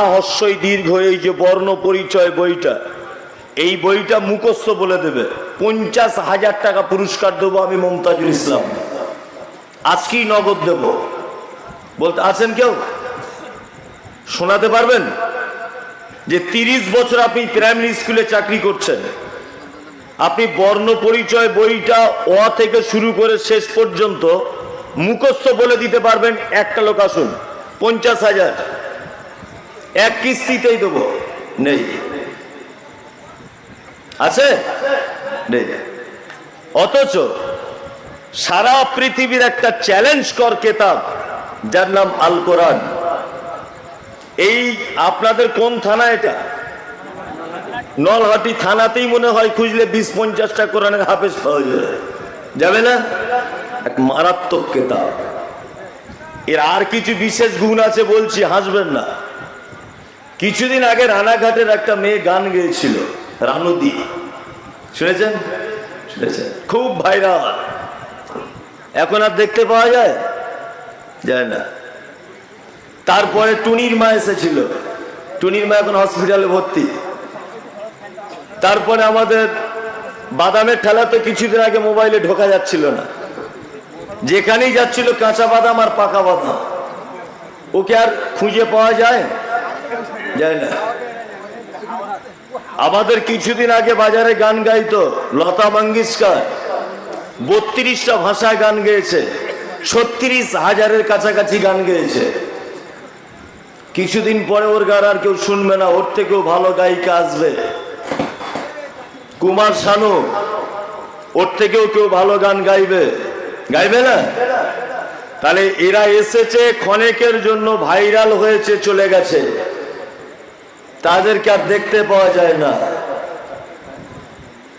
হস্যই দীর্ঘ এই যে বর্ণ পরিচয় বইটা, এই বইটা মুখস্থ বলে দেবে। পঞ্চাশ হাজার টাকা পুরস্কার দেবো আমি মমতাজুল ইসলাম। আজকেই নগদ দেব। বলতে আছেন কেউ? শোনাতে পারবেন? যে তিরিশ বছর আপনি প্রাইমারি স্কুলে চাকরি করছেন। আপনি বর্ণ পরিচয় বইটা অ থেকে শুরু করে শেষ পর্যন্ত মুখস্থ বলে দিতে পারবেন। একটা লোক আসুন, পঞ্চাশ হাজার। এক কিস্তিতেই দেবো। নেই। আছে? নেই। অথচ সারা পৃথিবীর একটা চ্যালেঞ্জ কর কেতাব, যার নাম আল কোরআন। এই আপনাদের কোন থানা এটা? নলহাটি থানাতেই মনে হয় খুঁজলে বিশ পঞ্চাশটা কোরআনের হাফেজ পাওয়া যাবে। যাবে না? এক মারাত্মক কেতাব। এর আর কিছু বিশেষ গুণ আছে বলছি, হাসবেন না। কিছুদিন আগে রানাঘাটের একটা মেয়ে গান গেয়েছিল রানুদি শুনেছেন? শুনেছেন? খুব ভাইরাল এখন আর দেখতে পাওয়া যায়? যায় না। তারপরে টুনির মা এসেছিল। টুনির মা এখন হসপিটালে ভর্তি। তারপরে আমাদের বাদামের ঠেলা তো কিছুদিন আগে মোবাইলে ঢোকা যাচ্ছিল না। যেখানেই যাচ্ছিল কাঁচা বাদাম আর পাকা বাদাম। ওকে আর খুঁজে পাওয়া যায়? যায় না। আমাদের কিছুদিন আগে বাজারে গান গাইতো লতা মঙ্গেশকর। বত্রিশটা ভাষায় গান গেয়েছে, ছত্রিশ হাজারের কাছাকাছি গান গেয়েছে। কিছুদিন পরে ওর গান আর কেউ শুনবে না, ওর থেকেও ভালো গায়িকা আসবে। কুমার শানু, ওর থেকেও কেউ ভালো গান গাইবে। গাইবে না? তাহলে এরা এসেছে, ক্ষণেকের জন্য ভাইরাল হয়েছে, চলে গেছে। তাদেরকে আর দেখতে পাওয়া যায় না।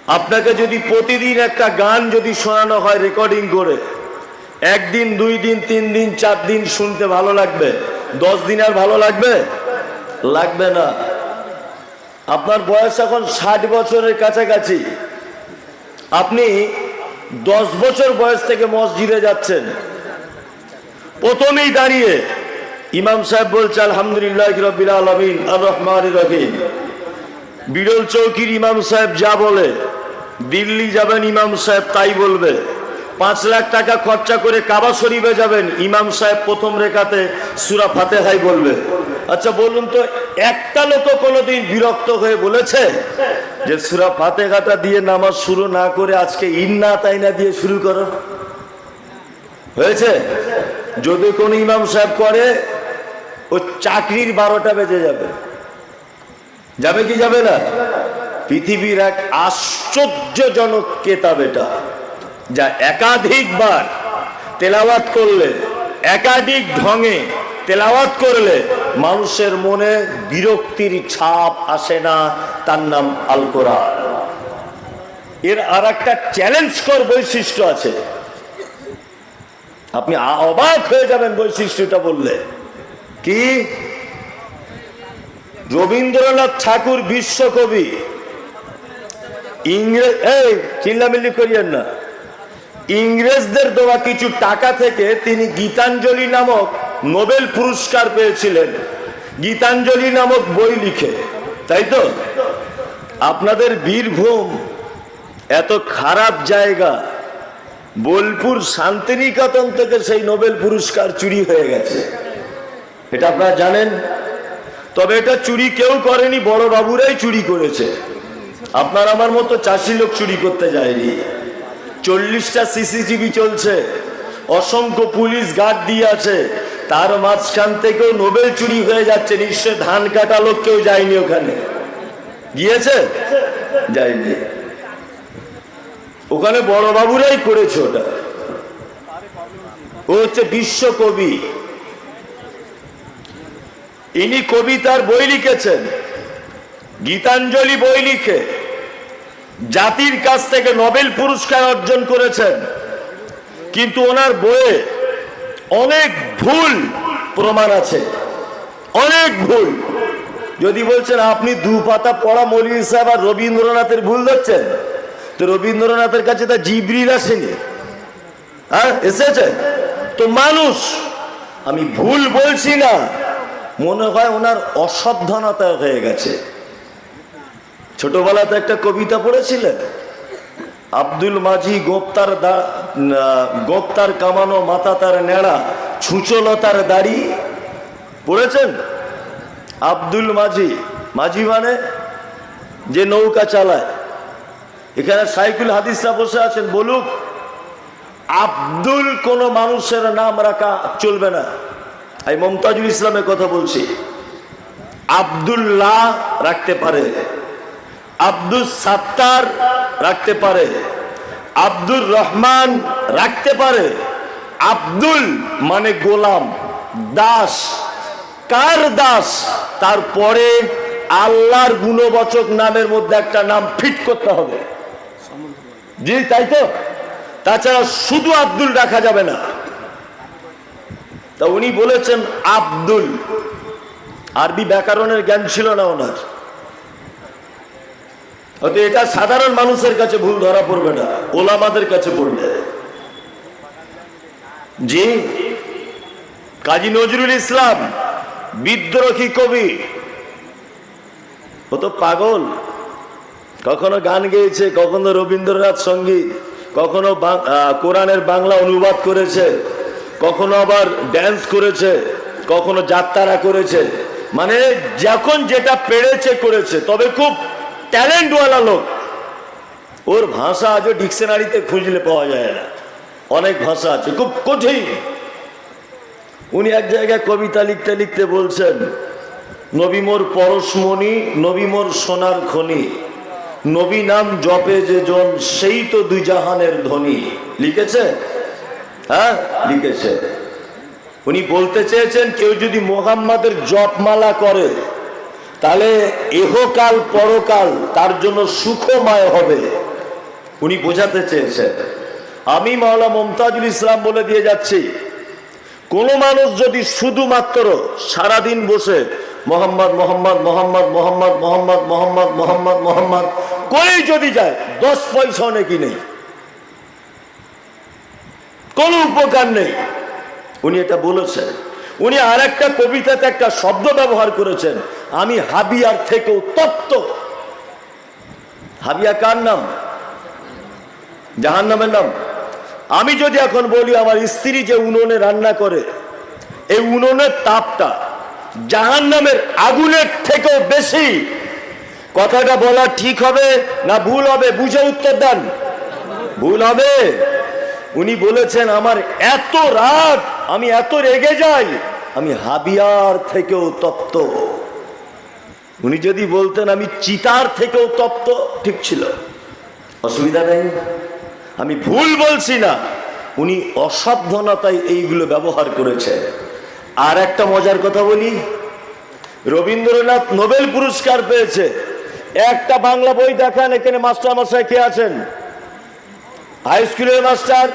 আপনাকে যদি প্রতিদিন একটা গান যদি শোনানো হয় রেকর্ডিং করে, একদিন, দুই দিন, তিন দিন, চার দিন শুনতে ভালো লাগবে? দশ দিন আর ভালো লাগবে? লাগবে না। আপনার বয়স এখন ষাট বছরের কাছাকাছি। আপনি দশ বছর বয়স থেকে মসজিদে যাচ্ছেন। প্রথমেই দাঁড়িয়ে ইমাম সাহেব বলছে, আলহামদুলিল্লাহ রবিল আলমিন আর রহমান রহিম। বিরল চৌকির ইমাম সাহেব যা বলে, দিল্লি যাবেন ইমাম সাহেব, তাই বলবে। পাঁচ লাখ টাকা খরচা করে কাবা শরীফে যাবেন, ইমাম সাহেব প্রথম রেখাতে সুরা ফাতেহাই বলবে। আচ্ছা বলুন তো, একটা লোক কোনোদিন বিরক্ত হয়ে বলেছে যে সুরা ফাতেহাটা দিয়ে নামাজ শুরু না করে আজকে ইন্না তাইনা দিয়ে শুরু করো? হয়েছে? যদি কোন ইমাম সাহেব করে ও চাকরির বারোটা বেজে যাবে। যাবে কি যাবে না? পৃথিবীর এক আশ্চর্যজনক কেতাব এটা, যা একাধিকবার তেলাওয়াত করলে, একাধিক ঢঙে তেলাওয়াত করলে মানুষের মনে বিরক্তির ছাপ আসে না, তার নাম আল কোরআন। এর আর একটা চ্যালেঞ্জ কর বৈশিষ্ট্য আছে। আপনি অবাক হয়ে যাবেন বৈশিষ্ট্যটা বললে। কি? রবীন্দ্রনাথ ঠাকুর বিশ্বকবি। ইংরেজ এই, চিল্লামিল্লি করিয়েন না। ইংরেজদের দেওয়া কিছু টাকা থেকে তিনি গীতাঞ্জলি নামক নোবেল পুরস্কার পেয়েছিলেন। গীতাঞ্জলি নামক বই লিখে। তাই তো? আপনাদের বীরভূম এত খারাপ জায়গা। বোলপুর শান্তিনিকেতন থেকে সেই নোবেল পুরস্কার চুরি হয়ে গেছে। এটা আপনারা জানেন? তবে এটা চুরি কেউ করেনি, বড় বাবুরাই চুরি করেছে। আপনার আমার মতো চাষি লোক চুরি করতে যায়নি। চল্লিশটা সিসিটিভি চলছে। অসংখ্য পুলিশ গার্ড দিয়ে আছে। তার মাঝখান থেকেও নোবেল চুরি হয়ে যাচ্ছে। নিশ্চয় ধান কাটা লোক কেউ যায়নি ওখানে। গিয়েছে? যায়নি। ওখানে বড় বাবুরাই করেছে ওটা। ও হচ্ছে বিশ্বকবি ইনি কবিতার বই লিখেছেন, গীতাঞ্জলি বই লিখে জাতির কাছ থেকে নোবেল পুরস্কার অর্জন করেছেন। কিন্তু ওনার বইয়ে অনেক ভুল প্রমাণ আছে, অনেক ভুল। যদি বলছেন, আপনি দু পাতা পড়া মৌলী সাহেব আর রবীন্দ্রনাথের ভুল ধরছেন? তো রবীন্দ্রনাথের কাছে তা জিবরিল আসেনি। হ্যাঁ এসেছে? তো মানুষ, আমি ভুল বলছি না মনে হয় ওনার অসাবধানতা হয়ে গেছে। ছোটবেলাতে একটা কবিতা পড়েছিলেন, আব্দুল মাঝি গোপ্তার গোপ্তার কামানো মাথা তার নেড়া ছুচলতার দাড়ি। পড়েছেন? আব্দুল মাঝি মাঝি মানে যে নৌকা চালায়। এখানে সাইকুল হাদিসরা বসে আছেন, বলুক, আব্দুল কোন মানুষের নাম রাখা চলবে না। আমি মমতাজুল ইসলামের কথা বলছি। আব্দুল্লাহ রাখতে পারে। আব্দুল সাত্তার রাখতে পারে। আব্দুর রহমান রাখতে পারে। আব্দুল মানে গোলাম, দাস। কার দাস? তারপরে আল্লাহর গুণবাচক নামের মধ্যে একটা নাম ফিট করতে হবে। জি, তাই তো? তাছাড়া শুধু আব্দুল রাখা যাবে না। তা উনি বলেছেন, আব্দুল। আরবি ব্যাকরণের জ্ঞান ছিল না ওনার। হয়তো এটা সাধারণ মানুষের কাছে ভুল ধরা পড়বে না, ওলামাদের কাছে পড়বে। জি, কাজী নজরুল ইসলাম, বিদ্রোহী কবি। ও তো পাগল। কখনো গান গেয়েছে, কখনো রবীন্দ্রনাথ সংগীত, কখনো কোরআনের বাংলা অনুবাদ করেছে। কখনো আবার ড্যান্স করেছে, কখনো যাত্রারা করেছে। মানে যখন যেটা পেরেছে, করেছে। তবে খুব ট্যালেন্টওয়ালা লোক। ওর ভাষা আজও ডিকশনারিতে খুঁজলে পাওয়া যায় না। অনেক ভাষা আছে, খুব কঠিন। উনি এক জায়গায় কবিতা লিখতে লিখতে বলছেন, নবী মোর পরশমণি, নবী মোর সোনার খনি। নবী নাম জপে যে জন, সেই তো দুই জাহানের ধনী। লিখেছে? হ্যাঁ লিখেছে উনি বলতে চেয়েছেন কেউ যদি মোহাম্মদের জপমালা করে তাহলে এহকাল পরকাল তার জন্য সুখময় হবে উনি বোঝাতে চেয়েছেন আমি মাওলা মমতাজুল ইসলাম বলে দিয়ে যাচ্ছি কোন মানুষ যদি শুধুমাত্র সারাদিন বসে মোহাম্মদ মোহাম্মদ মোহাম্মদ মোহাম্মদ মোহাম্মদ মোহাম্মদ মোহাম্মদ মোহাম্মদ করেই যদি যায় দশ পয়সা নাকি নেই কোনো উপকার নেই। উনি এটা বলেছেন। উনি আর একটা কবিতাতে একটা শব্দ ব্যবহার করেছেন। আমি হাবিয়ার থেকেও তত্ত্ব হাবিয়া কার নাম? জাহান নামের নাম। আমি যদি এখন বলি আমার স্ত্রী যে উনুনে রান্না করে, এই উনুনের তাপটা জাহান নামের আগুনের থেকেও বেশি। কথাটা বলা ঠিক হবে না ভুল হবে? বুঝে উত্তর দেন। ভুল হবে? উনি বলেছেন, আমার এত রাগ, আমি এত রেগে যাই, আমি হাবিয়ার থেকেও তপ্ত। উনি যদি বলতেন, আমি চিতার থেকেও তপ্ত, ঠিক ছিল। অসুবিধা নেই, আমি ভুল বলছি না। উনি অসাবধানতায় এইগুলো ব্যবহার করেছে আর একটা মজার কথা বলি, রবীন্দ্রনাথ নোবেল পুরস্কার পেয়েছে। একটা বাংলা বই দেখান, এখানে মাস্টার মশাই কে আছেন? হাই স্কুলের মাস্টার,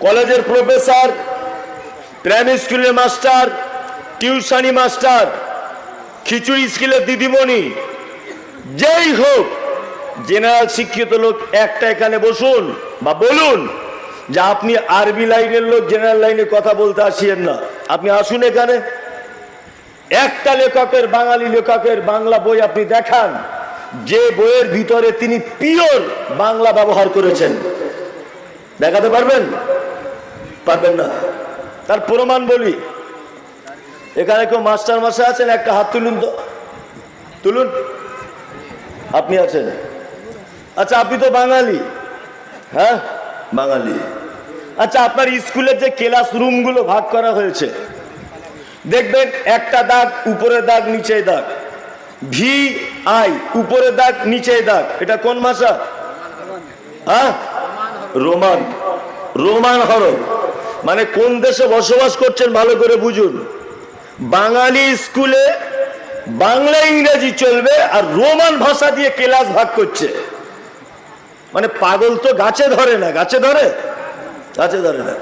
কলেজের প্রফেসর প্রাইমারি স্কুলের মাস্টার, টিউশনি মাস্টার, খিচুড়ি স্কুলের দিদিমণি, যেই হোক, জেনারেল শিক্ষিত লোক একটা এখানে বসুন বা বলুন যে আপনি আরবি লাইনের লোক, জেনারেল লাইনে কথা বলতে আসিয়েন না। আপনি আসুন এখানে। একটা লেখকের, বাঙালি লেখকের বাংলা বই আপনি দেখান, যে বইয়ের ভিতরে তিনি পিওর বাংলা ব্যবহার করেছেন। দেখাতে পারবেন? পারবেন না। তার প্রমাণ বলি। এখানে কেউ মাস্টার মাসে আছেন, একটা হাত তুলুন তো। তুলুন। আপনি আছেন? আচ্ছা আপনি তো বাঙালি। হ্যাঁ? বাঙালি। আচ্ছা আপনার স্কুলের যে ক্লাস রুমগুলো ভাগ করা হয়েছে, দেখবেন একটা দাগ উপরে দাগ নিচে দাগ। ভি আই উপরে দাগ নিচে দাগ। এটা কোন ভাষা? হ্যাঁ? রোমান রোমান হরফ মানে কোন দেশে বসবাস করছেন ভালো করে বুঝুন। বাঙালি স্কুলে বাংলা, ইংরেজি চলবে আর রোমান ভাষা দিয়ে ক্লাস ভাগ করছে। মানে পাগল তো গাছে ধরে না, গাছে ধরে? গাছে ধরে না।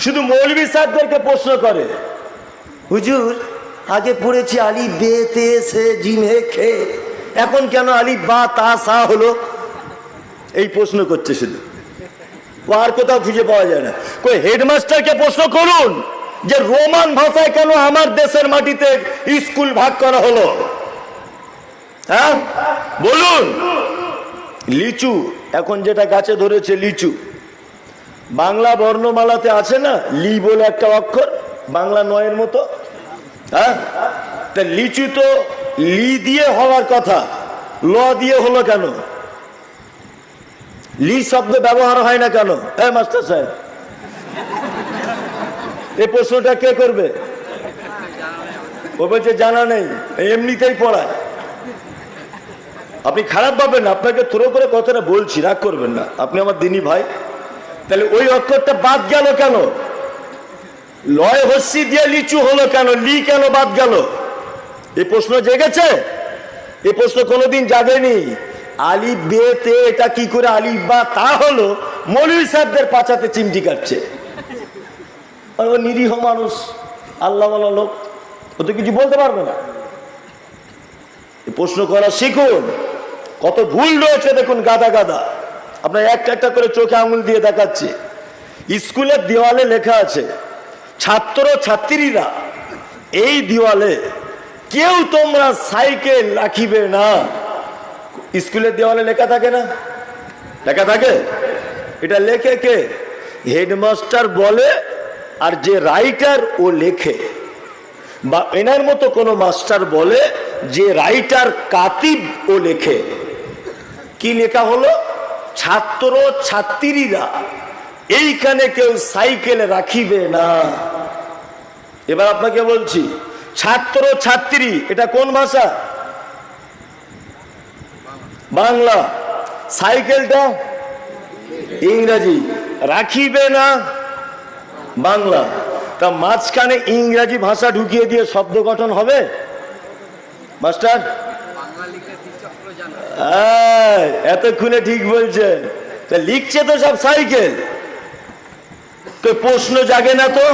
শুধু মৌলবী সাহেবদেরকে প্রশ্ন করে, হুজুর, আগে পড়েছি আলি বে, তে, সে জিমে খে, এখন কেন আলি বা, তা, সা হলো? এই প্রশ্ন করছে শুধু। আর কোথাও খুঁজে পাওয়া যায় না। কই, হেডমাস্টারকে প্রশ্ন করুন যে রোমান ভাষায় কেন আমার দেশের মাটিতে স্কুল ভাগ করা হলো? হ্যাঁ? বলুন। লিচু, এখন যেটা গাছে ধরেছে লিচু। বাংলা বর্ণমালাতে আছে না লি বলে একটা অক্ষর? বাংলা নয়ের মতো? হ্যাঁ? তা লিচু তো লি দিয়ে হওয়ার কথা, ল দিয়ে হলো কেন? লি শব্দ ব্যবহার হয় না কেন? হ্যাঁ মাস্টার সাহেব। এই প্রশ্নটা কে করবে? ও বলছে, জানা নেই। এমনিতেই পড়ায়। আপনি খারাপ পাবেন না, আপনাকে থ্রো করে কথাটা বলছি, রাগ করবেন না। আপনি আমার দিনী ভাই। তাহলে ওই অক্ষরটা বাদ গেল কেন? লয় হস্যি দিয়ে লিচু হলো কেন? লি কেন বাদ গেল? এই প্রশ্ন জেগেছে? এই প্রশ্ন কোনোদিন জাগেনি। আলি বে তে এটা কি করে আলি বা তা হলো মৌলী সাহেবদের পাচাতে চিমটি কাটছে। ও নিরীহ মানুষ, আল্লাহ লোক, ও তো কিছু বলতে পারবে না। প্রশ্ন করা শিখুন, কত ভুল রয়েছে দেখুন গাদা গাদা। আপনার একটা একটা করে চোখে আঙুল দিয়ে দেখাচ্ছে। স্কুলের দেওয়ালে লেখা আছে, ছাত্র ছাত্রীরা, এই দেওয়ালে কেউ তোমরা সাইকেল রাখিবে না। স্কুলের দেওয়ালে লেখা থাকে না? লেখা থাকে? এটা লেখে কে? হেডমাস্টার বলে আর যে রাইটার ও লেখে। বা এনার মতো কোনো মাস্টার বলে যে রাইটার কাতিব ও লেখে। কি লেখা হলো? ছাত্র ছাত্রীরা, এইখানে কেউ সাইকেল রাখিবে না। এবার আপনাকে বলছি, ছাত্র ছাত্রী, এটা কোন ভাষা? বাংলা, সাইকেলটা ইংরাজি। রাখিবে না বাংলা। তা মাঝখানে ইংরাজি ভাষা ঢুকিয়ে দিয়ে শব্দ গঠন হবে? মাস্টার? এতক্ষণে ঠিক বলছে। তা লিখছে তো সব সাইকেল। তো প্রশ্ন জাগে না তো?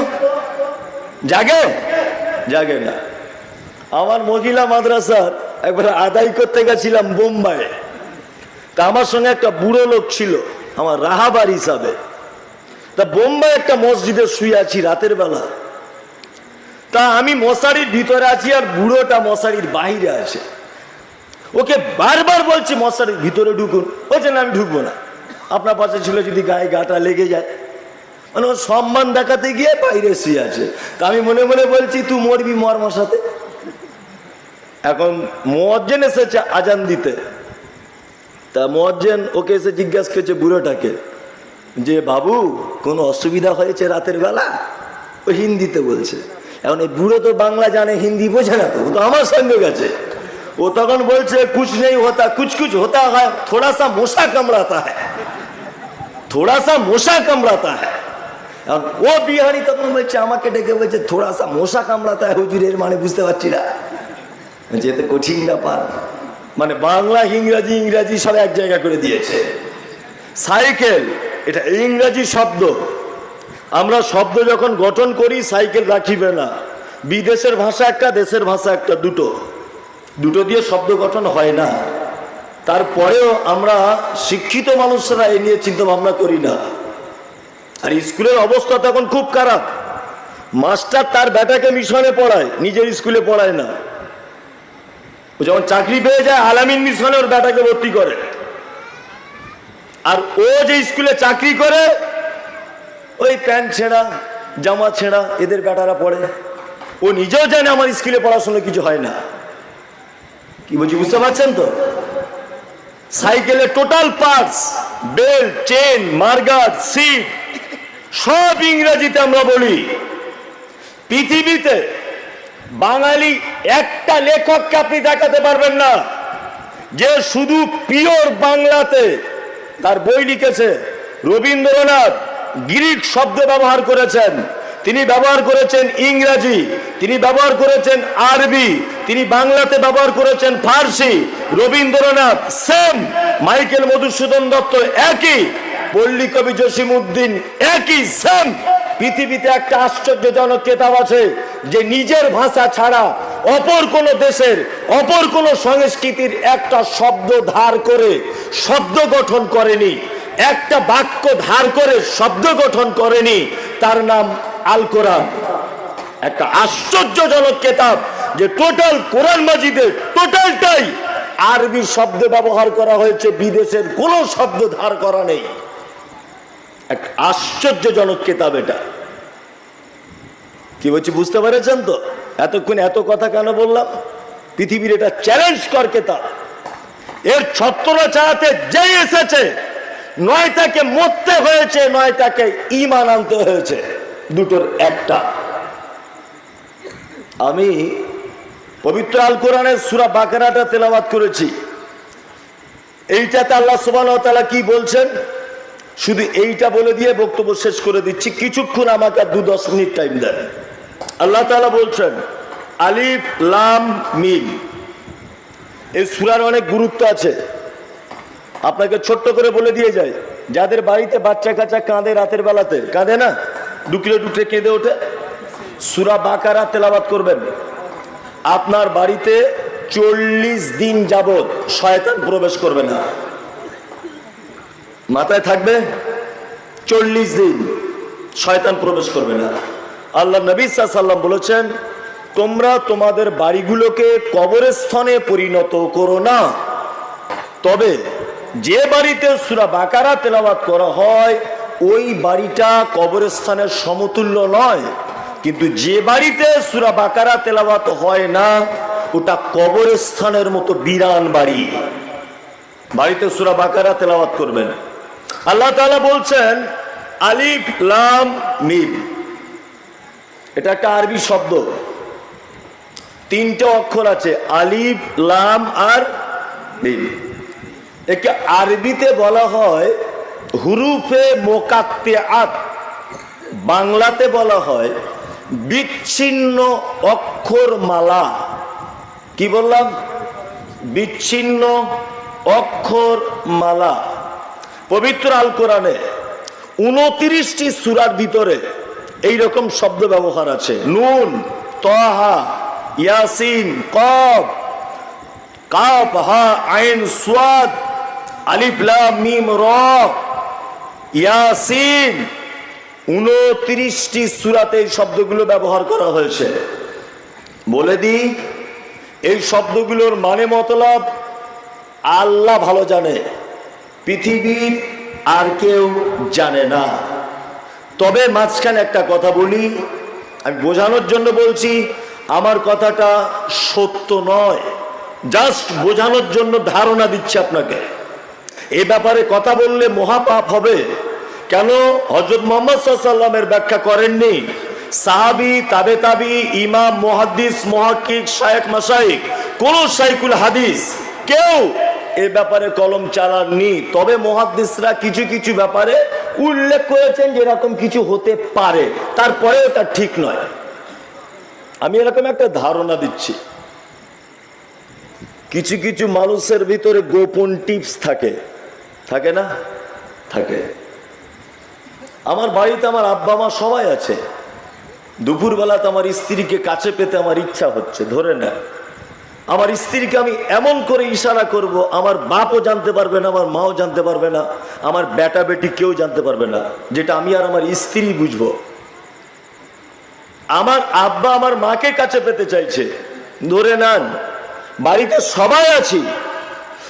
জাগে? জাগে না। আমার মহিলা মাদ্রাসার একবার আদায় করতে গেছিলাম বোম্বাই তা আমার সঙ্গে একটা বুড়ো লোক ছিল, আমার রাহাবার হিসাবে। তা বোম্বাই একটা মসজিদে শুয়ে আছি রাতের বেলা। তা আমি মশারির ভিতরে আছি আর বুড়োটা মশারির বাইরে আছে। ওকে বারবার বলছি, মশারির ভিতরে ঢুকুন। বলছে, না, আমি ঢুকবো না। আপনার পাশে ছিল যদি গায়ে গাটা লেগে যায়। মানে ও সম্মান দেখাতে গিয়ে বাইরে শুয়ে আছে। তা আমি মনে মনে বলছি, তুই মরবি মর মশাতে এখন মোয়াজ্জেন এসেছে আজান দিতে। তা মোয়াজ্জেন ওকে এসে জিজ্ঞাসা করছে, বুড়োটাকে? যে, বাবু, কোনো অসুবিধা হয়েছে রাতের বেলা? ও হিন্দিতে বলছে, এখন এই বুড়ো তো বাংলা জানে, হিন্দি বোঝে না তো তো আমার সঙ্গে গেছে। ও তখন বলছে, কুছ নেই হতা, কুছ কুছ হতা হয় থোড়া সা মশা কামড়াতা হ্যাঁ থোড়া সা মশা কামড়াতা হ্যাঁ ও বিহারি তখন বলছে, আমাকে ডেকে বলছে থোড়া সা মশা কামড়াতা হ্যাঁ হুজুরের মানে বুঝতে পারছি না। যেতে কঠিন ব্যাপার। মানে বাংলা, ইংরাজি ইংরাজি সব এক জায়গা করে দিয়েছে। সাইকেল, এটা ইংরাজি শব্দ। আমরা শব্দ যখন গঠন করি, সাইকেল রাখিবে না। বিদেশের ভাষা একটা, দেশের ভাষা একটা, দুটো। দুটো দিয়ে শব্দ গঠন হয় না। তারপরেও আমরা শিক্ষিত মানুষরা এ নিয়ে চিন্তা ভাবনা করি না। আর স্কুলের অবস্থা তখন খুব খারাপ। মাস্টার তার বেটাকে মিশনে পড়ায়, নিজের স্কুলে পড়ায় না। ও যখন চাকরি পেয়ে যায়, আলামিন মিশনে ওর বেটাকে ভর্তি করে। আর ও যে স্কুলে চাকরি করে, ওই প্যান্ট ছেঁড়া, জামা ছেঁড়া এদের বেটারা পড়ে। ও নিজেও জানে আমার স্কুলে পড়াশোনা কিছু হয় না। কি বলছি, বুঝতে পারছেন তো? সাইকেলের টোটাল পার্টস, বেল্ট, চেন, মার্গার, সিট, সব ইংরেজিতে আমরা বলি। পৃথিবীতে বাঙালি একটা লেখককে আপনি দেখাতে পারবেন না, যে শুধু পিওর বাংলাতে তার বই লিখেছে। রবীন্দ্রনাথ গ্রিক শব্দ ব্যবহার করেছেন। তিনি ব্যবহার করেছেন ইংরাজি, তিনি ব্যবহার করেছেন আরবি, তিনি বাংলাতে ব্যবহার করেছেন ফার্সি। রবীন্দ্রনাথ সেম মাইকেল মধুসূদন দত্ত একই, পল্লী কবি জসিমউদ্দিন একই সেম পৃথিবীতে একটা আশ্চর্যজনক কেতাব আছে যে নিজের ভাষা ছাড়া অপর কোন দেশের, অপর কোন সংস্কৃতির একটা শব্দ ধার করে শব্দ গঠন করেনি, একটা বাক্য ধার করে শব্দ গঠন করেনি, তার নাম আল কোরআন। একটা আশ্চর্যজনক কেতাব যে টোটাল কোরআন মাজিদের টোটালটাই আরবি শব্দ ব্যবহার করা হয়েছে, বিদেশের কোনো শব্দ ধার করা নেই। এক আশ্চর্যজনক কেতাব এটা। কি বলছি বুঝতে পেরেছেন তো? এতক্ষণ এত কথা কেন বললাম? পৃথিবীর এটা চ্যালেঞ্জ কর কেতাব এর ছত্ররা চালাতে যেই এসেছে নয় তাকে মরতে হয়েছে নয় তাকে ইমান আনতে হয়েছে, দুটোর একটা। আমি পবিত্র আল কোরআনের সুরা বাকারাটা তেলাবাদ করেছি। এইটাতে আল্লাহ সুবাহ কি বলছেন? শুধু এইটা বলে দিয়ে বক্তব্য শেষ করে দিচ্ছি। কিছুক্ষণ আমাকে দু দশ মিনিট টাইম দেন। আল্লাহ তাআলা বলছেন, আলিফ, লাম, মিম। এই সুরার অনেক গুরুত্ব আছে। আপনাকে ছোট্ট করে বলে দিয়ে যায় যাদের বাড়িতে বাচ্চা কাচ্চা কাঁদে রাতের বেলাতে, কাঁদে না? ডুকলে ডুকলে কেঁদে ওঠে। সুরা বাকারা তেলাবাত করবেন। আপনার বাড়িতে চল্লিশ দিন যাবৎ শয়তান প্রবেশ করবে না। মাথায় থাকবে, চল্লিশ দিন শয়তান প্রবেশ করবে না। আল্লাহ নবী সাল্লাম বলেছেন, তোমরা তোমাদের বাড়িগুলোকে কবরস্থানে পরিণত করো না। তবে যে বাড়িতে সুরা বাকারা তেলাওয়াত করা হয়, ওই বাড়িটা কবরস্থানের সমতুল্য নয়। কিন্তু যে বাড়িতে সুরা বাকারা তেলাওয়াত হয় না, ওটা কবরস্থানের মতো বিরান বাড়ি। বাড়িতে সুরা বাকারা তেলাওয়াত করবেন। আল্লাহ তাআলা বলছেন, আলিফ, লাম, মিম। এটা একটা আরবি শব্দ। তিনটে অক্ষর আছে, আলিফ, লাম আর একে আরবিতে বলা হয় হুরুফে মোকাত্তে আত বাংলাতে বলা হয় বিচ্ছিন্ন অক্ষর মালা কি বললাম? বিচ্ছিন্ন অক্ষর মালা পবিত্র আল কোরআনে উনত্রিশটি সুরার ভিতরে এই রকম শব্দ ব্যবহার আছে। নুন তহা ইয়াসিন কফ কাপ হা আইন সোয়াদ আলিফ লাম মিম র ইয়াসিন। উনত্রিশটি সুরাতে এই শব্দগুলো ব্যবহার করা হয়েছে। বলে দিই এই শব্দগুলোর মানে মতলব আল্লাহ ভালো জানে পৃথিবীর আর কেউ জানে না। তবে মাঝখানে একটা কথা বলি, আমি বোঝানোর জন্য বলছি, আমার কথাটা সত্য নয় জাস্ট বোঝানোর জন্য ধারণা দিচ্ছি আপনাকে। এ ব্যাপারে কথা বললে মহাপাপ হবে। কেন? হজরত মোহাম্মদ সাল্লামের ব্যাখ্যা করেননি। সাহাবি, তাবে তাবি, ইমাম, মহাদ্দিস মহাকিক শায়েক মাসাইক কোন সাইকুল হাদিস, কেউ এ ব্যাপারে কলম চালাননি। তবে মহাদ্দিসরা কিছু কিছু ব্যাপারে উল্লেখ করেছেন যে এরকম কিছু হতে পারে। তারপরেও তা ঠিক নয়। আমি এরকম একটা ধারণা দিচ্ছি। কিছু কিছু মানুষের ভিতরে গোপন টিপস থাকে। থাকে না? থাকে। আমার বাড়িতে আমার আব্বা, মা সবাই আছে। দুপুরবেলাতে আমার স্ত্রীকে কাছে পেতে আমার ইচ্ছা হচ্ছে, ধরে না আমার স্ত্রীকে আমি এমন করে ইশারা করব, আমার বাপও জানতে পারবে না, আমার মাও জানতে পারবে না, আমার বেটা বেটি কেউ জানতে পারবে না, যেটা আমি আর আমার স্ত্রী বুঝব। আমার আব্বা আমার মাকে কাছে পেতে চাইছে। ধরে নেন, বাড়িতে সবাই আছি।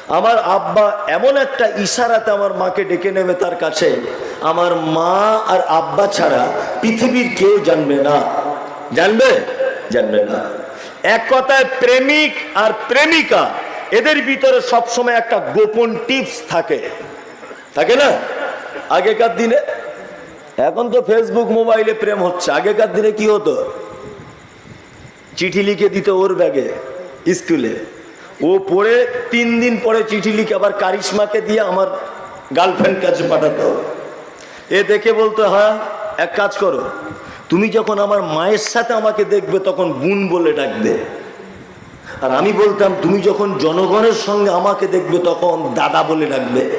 আমার আব্বা এমন একটা ইশারাতে আমার মাকে ডেকে নেবে তার কাছে, আমার মা আর আব্বা ছাড়া পৃথিবীর কেউ জানবে না। জানবে? জানবে না। এক কথায় প্রেমিক আর প্রেমিকা, এদের ভিতরে সবসময় একটা গোপন টিপস থাকে। থাকে না? আগেকার দিনে, এখন তো ফেসবুক মোবাইলে প্রেম হচ্ছে। আগেকার দিনে কি হতো? চিঠি লিখে দিত ওর ব্যাগে, স্কুলে। ও পড়ে, তিন দিন পরে চিঠি লিখে আবার কারিশমাকে দিয়ে আমার গার্লফ্রেন্ড কাছে পাঠাতো। এ দেখে বলতো হ্যাঁ এক কাজ করো। তুমি যখন আমার মায়ের সাথে আমাকে দেখবে, তখন বোন বলে ডাকবে। আর আমি বলতাম, তুমি যখন জনগণের সঙ্গে আমাকে দেখবে, তখন দাদা বলে ডাকবে।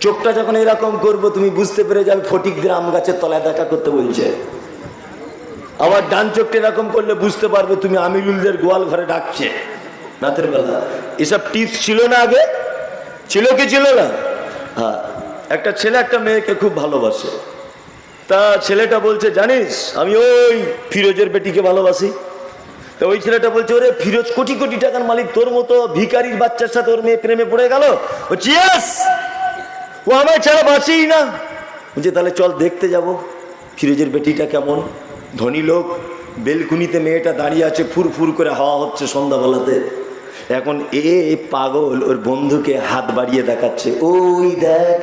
চোখটা যখন এরকম করব, তুমি বুঝতে পেরে যাবে ফটিকদের আম গাছের তলায় দেখা করতে বলছে। আবার ডান চোখটা এরকম করলে বুঝতে পারবে, তুমি আমিরুলদের গোয়াল ঘরে ডাকছে। রাতের বেলা। এসব টিপস ছিল না আগে? ছিল কি ছিল না? হ্যাঁ। একটা ছেলে, একটা মেয়েকে খুব ভালোবাসে। তা ছেলেটা বলছে, জানিস, আমি ওই ফিরোজের বেটিকে ভালোবাসি। তো ওই ছেলেটা বলছে, ওরে ফিরোজ, কোটি কোটি টাকার মালিক, তোর মতো ভিখারির বাচ্চার সাথে ওর মেয়ে প্রেমে পড়ে গেল? ও ও আমায় ছাড়া বাঁচেই না। বলছে, তাহলে চল দেখতে যাব, ফিরোজের বেটিটা কেমন? ধনী লোক, বেলকুনিতে মেয়েটা দাঁড়িয়ে আছে ফুর ফুর করে হাওয়া হচ্ছে সন্ধ্যাবেলাতে। এখন এ পাগল ওর বন্ধুকে হাত বাড়িয়ে দেখাচ্ছে। ওই দেখ,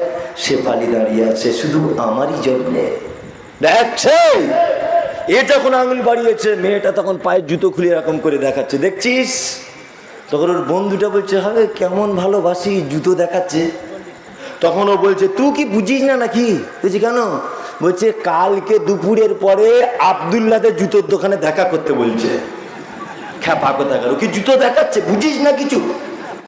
শেফালি দাঁড়িয়ে আছে, শুধু আমারই জন্যে। দেখছে? এ যখন আঙুল বাড়িয়েছে, মেয়েটা তখন পায়ের জুতো খুলে এরকম করে দেখাচ্ছে। দেখছিস? তখন ওর বন্ধুটা বলছে, হবে, কেমন ভালোবাসি, জুতো দেখাচ্ছে। তখন ও বলছে, তুই কি বুঝিস না নাকি? বলছি, কেন? বলছে, কালকে দুপুরের পরে আবদুল্লাদের জুতোর দোকানে দেখা করতে বলছে। খ্যাপা কথা ও কি জুতো দেখাচ্ছে, বুঝিস না কিছু?